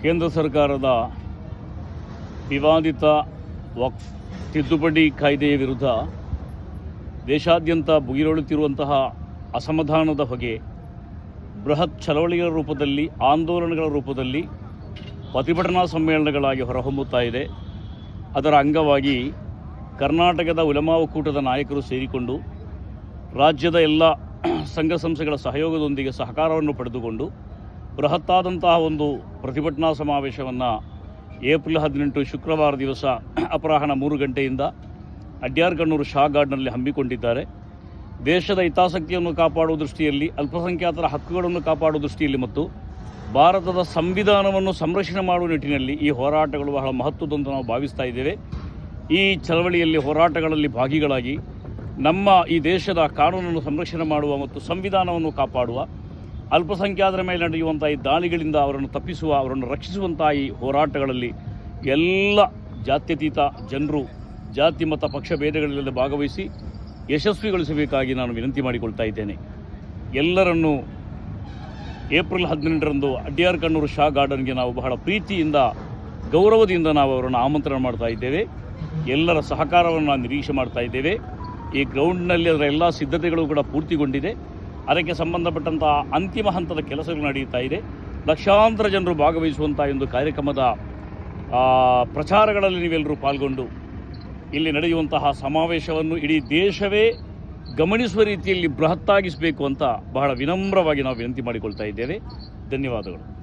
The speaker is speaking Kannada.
ಕೇಂದ್ರ ಸರ್ಕಾರದ ವಿವಾದಿತ ವಕ್ ತಿದ್ದುಪಡಿ ಕಾಯ್ದೆಯ ವಿರುದ್ಧ ದೇಶಾದ್ಯಂತ ಭುಗಿರೊಳುತ್ತಿರುವಂತಹ ಅಸಮಾಧಾನದ ಹೊಗೆ, ಬೃಹತ್ ಚಳವಳಿಗಳ ರೂಪದಲ್ಲಿ, ಆಂದೋಲನಗಳ ರೂಪದಲ್ಲಿ ಪ್ರತಿಭಟನಾ ಸಮ್ಮೇಳನಗಳಾಗಿ ಹೊರಹೊಮ್ಮುತ್ತಾ ಇದೆ. ಅದರ ಅಂಗವಾಗಿ ಕರ್ನಾಟಕದ ಉಲಮಾ ಒಕ್ಕೂಟದ ನಾಯಕರು ಸೇರಿಕೊಂಡು ರಾಜ್ಯದ ಎಲ್ಲ ಸಂಘ ಸಂಸ್ಥೆಗಳ ಸಹಯೋಗದೊಂದಿಗೆ ಸಹಕಾರವನ್ನು ಪಡೆದುಕೊಂಡು ಬೃಹತ್ತಾದಂತಹ ಒಂದು ಪ್ರತಿಭಟನಾ ಸಮಾವೇಶವನ್ನು ಏಪ್ರಿಲ್ ಹದಿನೆಂಟು ಶುಕ್ರವಾರ ದಿವಸ ಅಪರಾಹ್ನ ಮೂರು ಗಂಟೆಯಿಂದ ಅಡ್ಯಾರ್ಗಣ್ಣೂರು ಶಾ ಗಾರ್ಡ್ನಲ್ಲಿ ಹಮ್ಮಿಕೊಂಡಿದ್ದಾರೆ. ದೇಶದ ಹಿತಾಸಕ್ತಿಯನ್ನು ಕಾಪಾಡುವ ದೃಷ್ಟಿಯಲ್ಲಿ, ಅಲ್ಪಸಂಖ್ಯಾತರ ಹಕ್ಕುಗಳನ್ನು ಕಾಪಾಡುವ ದೃಷ್ಟಿಯಲ್ಲಿ ಮತ್ತು ಭಾರತದ ಸಂವಿಧಾನವನ್ನು ಸಂರಕ್ಷಣೆ ಮಾಡುವ ನಿಟ್ಟಿನಲ್ಲಿ ಈ ಹೋರಾಟಗಳು ಬಹಳ ಮಹತ್ವದಂತ ನಾವು ಭಾವಿಸ್ತಾ ಇದ್ದೇವೆ. ಈ ಚಳವಳಿಯಲ್ಲಿ ಹೋರಾಟಗಳಲ್ಲಿ ಭಾಗಿಗಳಾಗಿ ನಮ್ಮ ಈ ದೇಶದ ಕಾನೂನನ್ನು ಸಂರಕ್ಷಣೆ ಮಾಡುವ ಮತ್ತು ಸಂವಿಧಾನವನ್ನು ಕಾಪಾಡುವ ಅಲ್ಪಸಂಖ್ಯಾತರ ಮೇಲೆ ನಡೆಯುವಂಥ ಈ ದಾಳಿಗಳಿಂದ ಅವರನ್ನು ತಪ್ಪಿಸುವ, ಅವರನ್ನು ರಕ್ಷಿಸುವಂಥ ಈ ಹೋರಾಟಗಳಲ್ಲಿ ಎಲ್ಲ ಜಾತ್ಯತೀತ ಜನರು, ಜಾತಿ, ಮತ, ಪಕ್ಷ ಭೇದಗಳಲ್ಲಿ ಭಾಗವಹಿಸಿ ಯಶಸ್ವಿಗೊಳಿಸಬೇಕಾಗಿ ನಾನು ವಿನಂತಿ ಮಾಡಿಕೊಳ್ತಾ ಇದ್ದೇನೆ. ಎಲ್ಲರನ್ನು ಏಪ್ರಿಲ್ ಹದಿನೆಂಟರಂದು ಅಡ್ಡಿಯಾರ್ ಕಣ್ಣೂರು ಶಾ ಗಾರ್ಡನ್ಗೆ ನಾವು ಬಹಳ ಪ್ರೀತಿಯಿಂದ, ಗೌರವದಿಂದ ನಾವು ಅವರನ್ನು ಆಮಂತ್ರಣ ಮಾಡ್ತಾ ಇದ್ದೇವೆ. ಎಲ್ಲರ ಸಹಕಾರವನ್ನು ನಾವು ನಿರೀಕ್ಷೆ ಮಾಡ್ತಾ ಇದ್ದೇವೆ. ಈ ಗ್ರೌಂಡ್ನಲ್ಲಿ ಅದರ ಎಲ್ಲ ಸಿದ್ಧತೆಗಳು ಕೂಡ ಪೂರ್ತಿಗೊಂಡಿದೆ. ಅದಕ್ಕೆ ಸಂಬಂಧಪಟ್ಟಂತಹ ಅಂತಿಮ ಹಂತದ ಕೆಲಸಗಳು ನಡೆಯುತ್ತಾ ಇದೆ. ಲಕ್ಷಾಂತರ ಜನರು ಭಾಗವಹಿಸುವಂಥ ಒಂದು ಕಾರ್ಯಕ್ರಮದ ಪ್ರಚಾರಗಳಲ್ಲಿ ನೀವೆಲ್ಲರೂ ಪಾಲ್ಗೊಂಡು ಇಲ್ಲಿ ನಡೆಯುವಂತಹ ಸಮಾವೇಶವನ್ನು ಇಡೀ ದೇಶವೇ ಗಮನಿಸುವ ರೀತಿಯಲ್ಲಿ ಬೃಹತ್ತಾಗಿಸಬೇಕು ಅಂತ ಬಹಳ ವಿನಮ್ರವಾಗಿ ನಾವು ವಿನಂತಿ ಮಾಡಿಕೊಳ್ತಾ ಇದ್ದೇವೆ. ಧನ್ಯವಾದಗಳು.